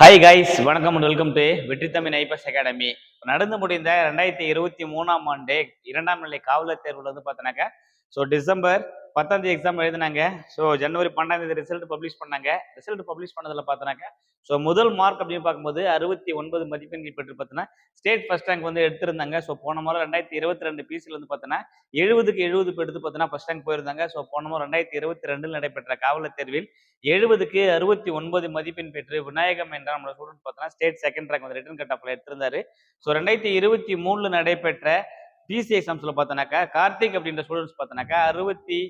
Hi guys வணக்கம் and welcome to Vetri Tamil academy நடந்து முடிந்த ரெண்டாயிரத்தி இருபத்தி மூணாம் ஆண்டு இரண்டாம் நிலை காவலர் தேர்வுல வந்து பார்த்தோன்னாக்கா ஸோ டிசம்பர் பத்தாம் தேதி எக்ஸாம் எழுதினாங்க. ஸோ ஜனவரி பன்னெண்டாம் தேதி ரிசல்ட் பப்ளிஷ் பண்ணாங்க. ரிசல்ட் பப்ளிஷ் பண்ணதில் பார்த்தோன்னாக்கா ஸோ முதல் மார்க் அப்படின்னு பார்க்கும்போது அறுபத்தி ஒன்பது மதிப்பெண்கள் பெற்று பார்த்தோன்னா ஸ்டேட் ஃபர்ஸ்ட் ரேங்க் வந்து எடுத்திருந்தாங்க. ஸோ போன முறை ரெண்டாயிரத்தி இருபத்தி ரெண்டு பிசியில் வந்து பார்த்தோன்னா எழுபதுக்கு எழுபது எடுத்து பார்த்தோன்னா ஃபர்ஸ்ட் ரேங்க் போயிருந்தாங்க. ஸோ போன முறை ரெண்டாயிரத்தி இருபத்தி ரெண்டில் நடைபெற்ற காவலர் தேர்வில் எழுபதுக்கு அறுபத்தி ஒன்பது மதிப்பெண் பெற்று விநாயகம் என்ற நம்மளோட ஸ்டூடெண்ட் பார்த்தோன்னா ஸ்டேட் செகண்ட் ரேங்க் வந்து ரிட்டர்ன் கட் ஆஃப்ல எடுத்திருந்தாரு. ஸோ ரெண்டாயிரத்தி இருபத்தி மூணில் நடைபெற்ற பிசி எக்ஸாம்ஸில் பார்த்தோன்னாக்கா கார்த்திக் அப்படின்ற ஸ்டூடெண்ட்ஸ் பார்த்தோன்னாக்கா அறுபத்தி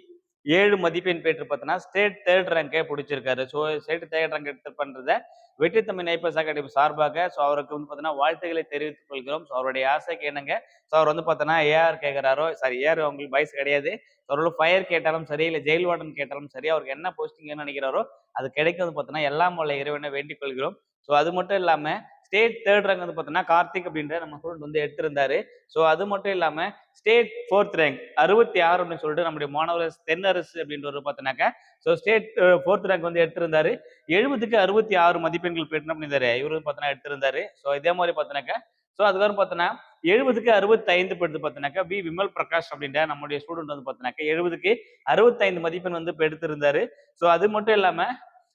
ஏழு மதிப்பெண் பெற்று பார்த்தோன்னா ஸ்டேட் தேர்ட் ரேங்கே பிடிச்சிருக்காரு. ஸோ ஸ்டேட் தேர்ட் ரேங்க் எடுத்து பண்ணுறத வெற்றி தமிழ் நைப்பர்ஸ் அகாடமி சார்பாக ஸோ அவருக்கு வந்து பார்த்தீங்கன்னா வாழ்த்துக்களை தெரிவித்துக் கொள்கிறோம். ஸோ அவருடைய ஆசைக்கு என்னங்க? ஸோ அவர் வந்து பார்த்தோன்னா ஏஆர் கேட்குறாரோ சாரி ஏஆர் அவங்களுக்கு வயசு கிடையாது. அவரோட ஃபயர் கேட்டாலும் சரி இல்லை ஜெயில் வார்டன் கேட்டாலும் சரி அவருக்கு என்ன போஸ்டிங் நினைக்கிறாரோ அது கிடைக்கிறது பார்த்தோன்னா எல்லாம் உள்ள இறைவனை வேண்டிக் கொள்கிறோம். ஸோ அது மட்டும் இல்லாமல் ஸ்டேட் தேர்ட் ரேங்க் வந்து பார்த்தோன்னா கார்த்திக் அப்படின்ற நம்ம ஸ்டூடெண்ட் வந்து எடுத்திருந்தாரு. ஸோ அது மட்டும் இல்லாமல் ஸ்டேட் ஃபோர்த் ரேங்க் அறுபத்தி ஆறு அப்படின்னு சொல்லிட்டு நம்முடைய மாணவர் தென்னரசு அப்படின்றவர் பார்த்தோன்னாக்கா ஸோ ஸ்டேட் ஃபோர்த் ரேங்க் வந்து எடுத்திருந்தாரு. எழுபதுக்கு அறுபத்தி ஆறு மதிப்பெண்கள் பெற்று பண்ணியிருந்தாரு இவரு பார்த்தோன்னா எடுத்திருந்தாரு. ஸோ இதே மாதிரி பார்த்தோன்னாக்கா ஸோ அதுக்கப்புறம் பார்த்தோன்னா எழுபதுக்கு அறுபத்தி ஐந்து பெற்று பார்த்தோன்னாக்கா வி. விமல் பிரகாஷ் அப்படின்ற நம்முடைய ஸ்டூடெண்ட் வந்து பார்த்தோன்னாக்கா எழுபதுக்கு அறுபத்தைந்து மதிப்பெண் வந்து இப்போ எடுத்திருந்தாரு ஸோ அது மட்டும் இல்லாமல்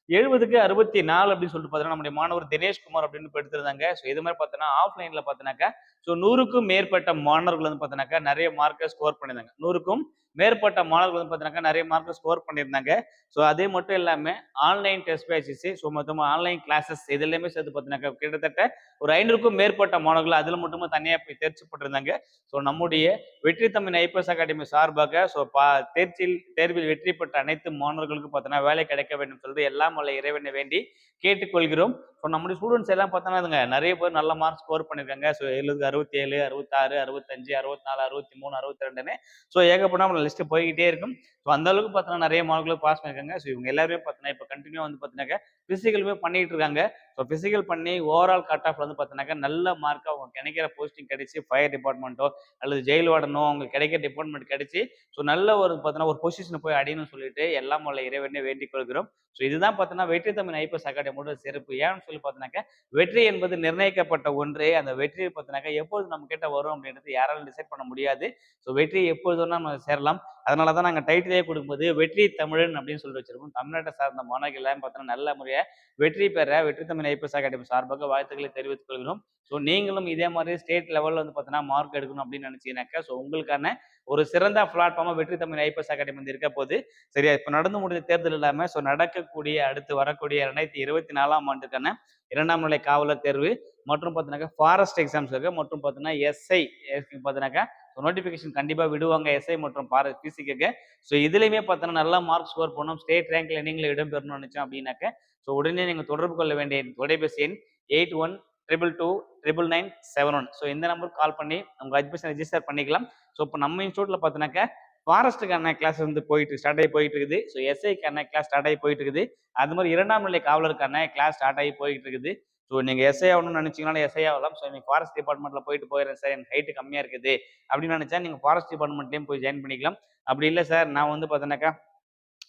எழுபதுக்கு அறுபத்தி நாலு அப்படின்னு சொல்லிட்டு பார்த்தீங்கன்னா நம்முடைய மாணவர் தினேஷ்குமார் அப்படின்னு எடுத்திருந்தாங்க. ஸோ இது மாதிரி பார்த்தோன்னா ஆஃப்லைனில் பார்த்தினாக்கா ஸோ நூறுக்கும் மேற்பட்ட மாணவர்கள் வந்து பார்த்தோன்னாக்கா நிறைய மார்க்கை ஸ்கோர் பண்ணியிருந்தாங்க. நூறுக்கும் மேற்பட்ட மாணவர்கள் வந்து பார்த்தினாக்கா நிறைய மார்க்கை ஸ்கோர் பண்ணியிருந்தாங்க. ஸோ அதே மட்டும் இல்லாமல் ஆன்லைன் டெஸ்ட் பேச்சஸ் ஸோ மொத்தமாக ஆன்லைன் கிளாஸஸ் எல்லாமே சேர்த்து பார்த்தீங்கன்னாக்கா கிட்டத்தட்ட ஒரு ஐநூறுக்கும் மேற்பட்ட மாணவர்கள் அதில் மட்டுமே தனியாக போய் தேர்ச்சி போட்டிருந்தாங்க ஸோ நம்முடைய வெற்றி தமிழ் ஐபிஎஸ் அகாடமி சார்பாக ஸோ பா தேர்ச்சியில் தேர்வில் வெற்றி பெற்ற அனைத்து மாணவர்களுக்கும் பார்த்தீங்கன்னா வேலை கிடைக்க வேண்டும் சொல்லிட்டு எல்லாம் வல்ல இறைவனை வேண்டி கேட்டுக்கொள்கிறோம். ஸோ நம்முடைய ஸ்டூடெண்ட்ஸ் எல்லாம் பார்த்தோன்னா நிறைய பேர் நல்ல மார்க் ஸ்கோர் பண்ணியிருக்காங்க. ஸோ எழுபது அறுபத்தி ஏழு அறுபத்தாறு அறுபத்தஞ்சு அறுபத்தி நாலு அறுபத்தி மூணு அறுபத்தி ரெண்டுன்னு ஸோ ஏகப்பட்ட நம்ம லிஸ்ட் போய்கிட்டே இருக்கும். ஸோ அந்த அளவுக்கு பார்த்தோன்னா நிறைய மார்க்களும் பாஸ் பண்ணியிருக்காங்க. ஸோ இவங்க எல்லாருமே பார்த்தோன்னா இப்போ கண்டினியூ வந்து பார்த்தீங்கன்னாக்கா ஃபிசிக்கலுமே பண்ணிட்டு இருக்காங்க. ஸோ ஃபிசிக்கல் பண்ணி ஓவரால் கட் ஆஃப் வந்து பார்த்தீங்கன்னாக்கா நல்ல மார்க்காக கிடைக்கிற போஸ்டிங் கிடைச்சி ஃபயர் டிபார்ட்மெண்ட்டோ அல்லது ஜெயில் வார்டனோ அவங்க கிடைக்கிற டிபார்ட்மெண்ட் கிடைச்சி ஸோ நல்ல ஒரு பார்த்தீங்கன்னா ஒரு பொசிஷனை போய் அடையணும்னு சொல்லிட்டு எல்லாம் உள்ள இறைவனே வேண்டிக் கொள்கிறோம். ஸோ இதுதான் பார்த்தீங்கன்னா வெற்றி தமிழ் ஐபிஎஸ் அகாடமியோட சிறப்பு. ஏன்னு சொல்லி பார்த்தீங்கன்னாக்கா வெற்றி என்பது நிர்ணயிக்கப்பட்ட ஒன்று அந்த வெற்றியை பார்த்தீங்கன்னாக்கா எப்போது நம்ம கிட்ட வரும் அப்படின்றது யாராலும் டிசைட் பண்ண முடியாது. ஸோ வெற்றி எப்பொழுது நம்ம சேரலாம். அதனால தான் நாங்கள் டைட்டிலே கொடுக்கும்போது வெற்றி தமிழன் அப்படின்னு சொல்லி வச்சிருக்கோம். தமிழ்நாட்டை சார்ந்த மாணவர்கள்லாம் பார்த்தோன்னா நல்ல முறையாக வெற்றி பெற வெற்றி தமிழ் ஐபிஎஸ் அகாடமி சார்பாக வாழ்த்துக்களை தெரிவித்துக் கொள்கிறோம். ஸோ நீங்களும் இதே மாதிரி ஸ்டேட் லெவலில் வந்து பார்த்தீங்கன்னா மார்க் எடுக்கணும் அப்படின்னு நினச்சிங்கனாக்கா ஸோ உங்களுக்கான ஒரு சிறந்த பிளாட்ஃபார்மாக வெற்றி தமிழ் ஐபிஎஸ் அகாடமி வந்து இருக்க போது சரியா? இப்போ நடந்து முடிந்த தேர்தல் இல்லாமல் ஸோ நடக்கக்கூடிய அடுத்து வரக்கூடிய ரெண்டாயிரத்தி இருபத்தி நாலாம் ஆண்டுக்கான இரண்டாம் நிலை காவலர் தேர்வு மற்றும் பார்த்தீங்கன்னாக்கா ஃபாரஸ்ட் எக்ஸாம்ஸ் இருக்கு மற்றும் பார்த்தீங்கன்னா எஸ்ஐ பார்த்தீங்கன்னாக்கா ஸோ நோட்டிஃபிகேஷன் கண்டிப்பாக விடுவாங்க எஸ்ஐ மற்றும் பார பிசிக்கு ஸோ இதுலையுமே பார்த்தோன்னா நல்லா மார்க் ஸ்கோர் பண்ணணும் ஸ்டேட் ரேங்க்ல நீங்களும் இடம்பெறணும்னு நினச்சோம் அப்படின்னாக்க ஸோ உடனே நீங்கள் தொடர்பு கொள்ள வேண்டிய தொலைபேசி எண் eight one triple two triple nine seven one so இந்த நம்பருக்கு கால் பண்ணி உங்கள் அட்மிஷன் ரெஜிஸ்டர் பண்ணிக்கலாம். ஸோ இப்போ நம்ம இன்ஸ்டியூட்டில் பார்த்தீங்கன்னாக்கா ஃபாரஸ்ட்டுக்கான கிளாஸ் வந்து போயிட்டு ஸ்டார்ட் ஆகி போயிட்டு இருக்குது. ஸோ எஸ்ஐக்கான கிளாஸ் ஸ்டார்ட் ஆகி போயிட்டு இருக்குது. அது மாதிரி இரண்டாம் நிலை காவலருக்கான கிளாஸ் ஸ்டார்ட் ஆகி போயிட்டு இருக்குது. ஸோ நீங்கள் எஸ்ஐ ஆகணும்னு நினச்சிங்கனாலும் எஸ்ஐ ஆகலாம். ஸோ நீங்கள் ஃபாரஸ்ட் டிபார்ட்மெண்ட்டில் போயிட்டு போயிடுறேன் சார் எனக்கு ஹைட்டு கம்மியாக இருக்குது. அப்படின்னு நினச்சா நீங்கள் ஃபாரஸ்ட் டிபார்ட்மெண்ட்லேயும் போய் ஜாயின் பண்ணிக்கலாம். அப்படி இல்லை சார் நான் வந்து பார்த்தோன்னாக்கா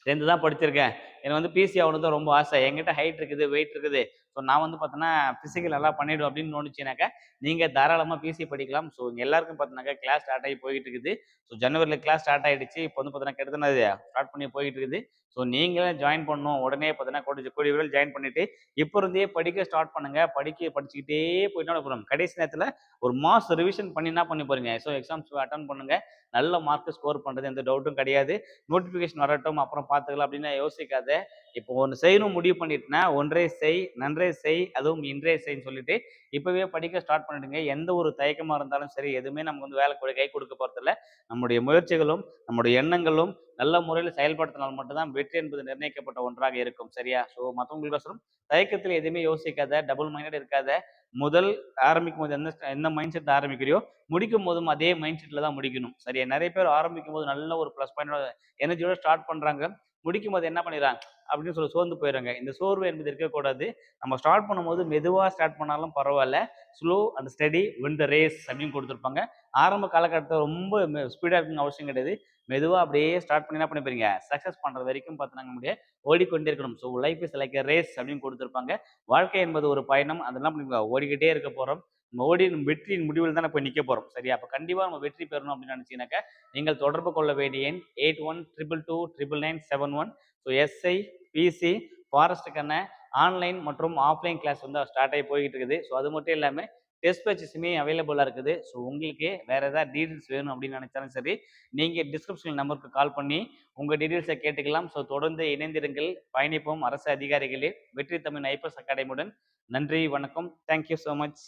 டென்த்து தான் படிச்சிருக்கேன். எனக்கு வந்து பிசி ஆகணும் தான் ரொம்ப ஆசை. என்கிட்ட ஹைட் இருக்குது வெயிட் இருக்குது. ஸோ நான் வந்து பார்த்தோன்னா ஃபிசிக்கல் எல்லாம் பண்ணிவிடும் அப்படின்னு தோணுச்சுனாக்கா நீங்கள் தாராளமாக பிசி படிக்கலாம். ஸோ எல்லாருக்கும் பார்த்தீங்கன்னாக்கா கிளாஸ் ஸ்டார்ட் ஆகி போயிட்டு இருக்குது ஸோ ஜனவரியில் கிளாஸ் ஸ்டார்ட் ஆகிடுச்சு இப்போ வந்து பார்த்தீங்கன்னா கிட்டத்தட்ட ஸ்டார்ட் பண்ணி போயிட்டு இருக்குது ஸோ நீங்களும் ஜாயின் பண்ணணும். உடனே பார்த்தீங்கன்னா கூடிய கூடிய விரைவில் ஜாயின் பண்ணிட்டு இப்போ இருந்தே படிக்க ஸ்டார்ட் பண்ணுங்க. படிக்க படிச்சுக்கிட்டே போயிட்டா போகிறோம் கடைசி நேரத்தில் ஒரு மாதம் ரிவிஷன் பண்ணி என்ன பண்ணி போறீங்க? ஸோ எக்ஸாம்ஸ் அட்டன் பண்ணுங்க. நல்ல மார்க் ஸ்கோர் பண்ணுறது எந்த டவுட்டும் கிடையாது. நோட்டிஃபிகேஷன் வரட்டும். அப்புறம் பார்த்துக்கலாம் அப்படின்னு யோசிக்காத. இப்போ ஒன்று செய்யணும் முடிவு பண்ணிட்டுனா ஒன்றே செய் நன்றே செய் அதுவும் இன்றே செய்ன்னு சொல்லிட்டு இப்போவே படிக்க ஸ்டார்ட் பண்ணிடுங்க. எந்த ஒரு தயக்கமாக இருந்தாலும் சரி எதுவுமே நமக்கு வந்து வேலை கூட கை கொடுக்க போகிறதில்ல நம்முடைய முயற்சிகளும் நம்முடைய எண்ணங்களும் நல்ல முறையில் செயல்படுத்தினால் மட்டும்தான் வெற்றி என்பது நிர்ணயிக்கப்பட்ட ஒன்றாக இருக்கும். சரியா? ஸோ மற்றவங்களுக்கோசரம் தயக்கத்தில் எதுவுமே யோசிக்காத டபுள் மைண்டட் இருக்காத. முதல் ஆரம்பிக்கும் போது எந்த எந்த மைண்ட் செட் ஆரம்பிக்கிறியோ முடிக்கும் போதும் அதே மைண்ட் செட்டில் தான் முடிக்கணும். சரியா? நிறைய பேர் ஆரம்பிக்கும் போது நல்ல ஒரு ப்ளஸ் பாயிண்டோட எனர்ஜியோட ஸ்டார்ட் பண்ணுறாங்க முடிக்கும் போது என்ன பண்ணிடுறாங்க? அப்படின்னு சொல்லி சோர்ந்து போயிடுறாங்க. இந்த சோர்வு என்பது இருக்கக்கூடாது. நம்ம ஸ்டார்ட் பண்ணும்போது மெதுவாக ஸ்டார்ட் பண்ணாலும் பரவாயில்ல. Slow and steady win the race அப்படின்னு கொடுத்துருப்பாங்க. ஆரம்ப காலகட்டத்தில் ரொம்ப ஸ்பீடாக இருக்குன்னு அவசியம் கிடையாது. மெதுவாக அப்படியே ஸ்டார்ட் பண்ணி என்ன பண்ணி போறீங்க சக்ஸஸ் பண்ணுறது வரைக்கும் பார்த்தீங்கன்னா முடியாது ஓடிக்கொண்டே இருக்கணும். So life is like race அப்படின்னு கொடுத்துருப்பாங்க. வாழ்க்கை என்பது ஒரு பயணம். அதெல்லாம் பண்ணுங்க ஓடிக்கிட்டே இருக்க போகிறோம் மோடியின் வெற்றியின் முடிவில் தான் இப்போ நிற்க போகிறோம் சரியா? அப்போ கண்டிப்பாக நம்ம வெற்றி பெறணும் அப்படின்னு நினச்சிங்கனாக்கா நீங்கள் தொடர்பு கொள்ள வேண்டிய எண் eight one triple two triple nine seven one. So SI PC ஃபாரஸ்ட்டுக்கான online மற்றும் ஆஃப்லைன் கிளாஸ் வந்து ஸ்டார்ட் ஆகி போய்கிட்டு இருக்குது. ஸோ அது மட்டும் இல்லாமல் டெஸ்ட் பேச்சஸுமே அவைலபிளாக இருக்குது. ஸோ உங்களுக்கு வேறு ஏதாவது டீட்டெயில்ஸ் வேணும் அப்படின்னு நினச்சாலும் சரி நீங்கள் டிஸ்கிரிப்ஷன் நம்பருக்கு கால் பண்ணி உங்கள் டீட்டெயில்ஸை கேட்டுக்கலாம். ஸோ தொடர்ந்து இணைந்திருங்கள். பயணிப்போம். அரசு அதிகாரிகளே வெற்றி தமிழ் ஐபிஎஸ் அகாடமியுடன். நன்றி வணக்கம். Thank you so much